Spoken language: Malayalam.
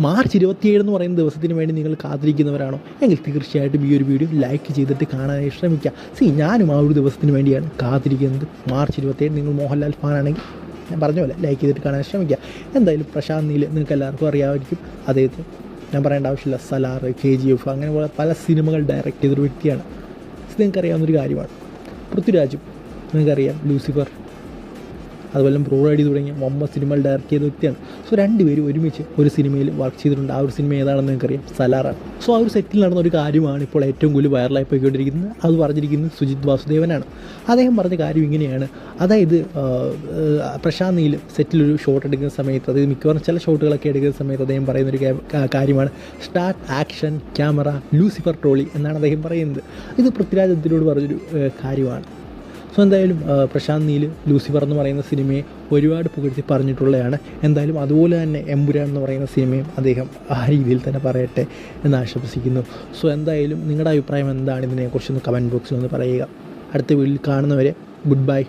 മാർച്ച് ഇരുപത്തിയേഴ് എന്ന് പറയുന്ന ദിവസത്തിന് വേണ്ടി നിങ്ങൾ കാത്തിരിക്കുന്നവരാണോ? എങ്കിൽ തീർച്ചയായിട്ടും ഈ ഒരു വീഡിയോ ലൈക്ക് ചെയ്തിട്ട് കാണാനായി ശ്രമിക്കുക. സി ഞാനും ആ ഒരു ദിവസത്തിന് വേണ്ടിയാണ് കാത്തിരിക്കുന്നത്. മാർച്ച് ഇരുപത്തിയേഴ് നിങ്ങൾ മോഹൻലാൽ ഫാനാണെങ്കിൽ ഞാൻ പറഞ്ഞ പോലെ ലൈക്ക് ചെയ്തിട്ട് കാണാൻ ശ്രമിക്കുക. എന്തായാലും പ്രശാന്ത് നീൽ നിങ്ങൾക്ക് എല്ലാവർക്കും അറിയാമായിരിക്കും. അദ്ദേഹത്തെ ഞാൻ പറയേണ്ട ആവശ്യമില്ല. സലാർ കെ ജി എഫ് അങ്ങനെ പോലെ പല സിനിമകൾ ഡയറക്റ്റ് ചെയ്തൊരു വ്യക്തിയാണ്. ഇത് നിങ്ങൾക്ക് അറിയാവുന്നൊരു കാര്യമാണ്. പൃഥ്വിരാജും നിങ്ങൾക്കറിയാം ലൂസിഫർ. അതുപോലെ ബ്രോഡി തുടങ്ങിയ മൊമ്മ സിനിമകൾ ഡയറക്റ്റ് ചെയ്ത വ്യക്തിയാണ്. സോ രണ്ടുപേരും ഒരുമിച്ച് ഒരു സിനിമയിൽ വർക്ക് ചെയ്തിട്ടുണ്ട്. ആ ഒരു സിനിമ ഏതാണെന്ന് നിങ്ങൾക്കറിയാം? സലാറാണ്. സോ ആ ഒരു സെറ്റിൽ നടന്ന ഒരു കാര്യമാണ് ഇപ്പോൾ ഏറ്റവും കൂടുതൽ വൈറലായി പോയിക്കൊണ്ടിരിക്കുന്നത്. അത് പറഞ്ഞിരിക്കുന്നത് സുജിത് വാസുദേവനാണ്. അദ്ദേഹം പറഞ്ഞ കാര്യം ഇങ്ങനെയാണ്. അതായത് പ്രശാന്ത് നീൽ സെറ്റിലൊരു ഷോട്ട് എടുക്കുന്ന സമയത്ത് അതായത് മിക്കവാറും ചില ഷോട്ടുകളൊക്കെ എടുക്കുന്ന സമയത്ത് അദ്ദേഹം പറയുന്ന ഒരു കാ- കാ- കാര്യമാണ്. Start action camera Lucifer trolley എന്നാണ് അദ്ദേഹം പറയുന്നത്. ഇത് പൃഥ്വിരാജ് അദ്ദേഹത്തിനോട് പറഞ്ഞൊരു കാര്യമാണ്. സോ എന്തായാലും പ്രശാന്ത് നീൽ ലൂസിഫർ എന്ന് പറയുന്ന സിനിമയെ ഒരുപാട് പുകഴ്ത്തി പറഞ്ഞിട്ടുള്ളതാണ് എന്തായാലും അതുപോലെ തന്നെ എമ്പുരാൻ എന്ന് പറയുന്ന സിനിമയും അദ്ദേഹം ആ രീതിയിൽ തന്നെ പറയട്ടെ എന്ന് ആശംസിക്കുന്നു. സോ എന്തായാലും നിങ്ങളുടെ അഭിപ്രായം എന്താണ്? ഇതിനെക്കുറിച്ചൊന്ന് കമന്റ് ബോക്സിൽ ഒന്ന് പറയുക. അടുത്ത വീട്ടിൽ കാണുന്നവരെ ഗുഡ് ബൈ